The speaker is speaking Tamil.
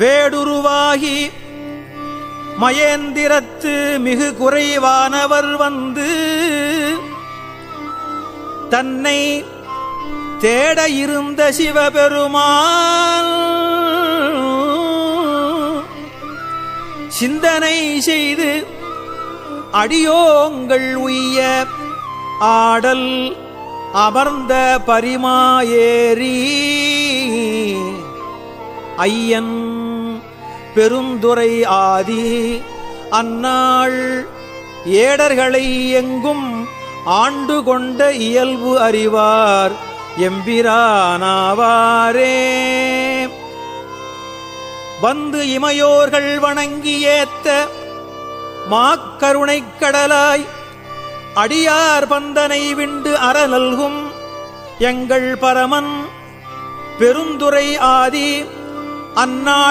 வேடுருவாகி மயேந்திரத்து மிகு குறைவானவர் வந்து தன்னை தேட இருந்த சிவபெருமான் சிந்தனை செய்து அடியோங்கள் உய்ய ஆடல் அமர்ந்த பரிமாயேறி ஐயன் பெருந்துரை ஆதி. அந்நாள் ஏடர்களை எங்கும் ஆண்டு கொண்ட இயல்பு அறிவார் எம்பிரானாவாரே. வந்து இமையோர்கள் வணங்கி ஏத்த மாக்கருணைக் கடலாய் அடியார் பந்தனை விண்டு அறநல்கும் எங்கள் பரமன் பெருந்துரை ஆதி. அந்நாள்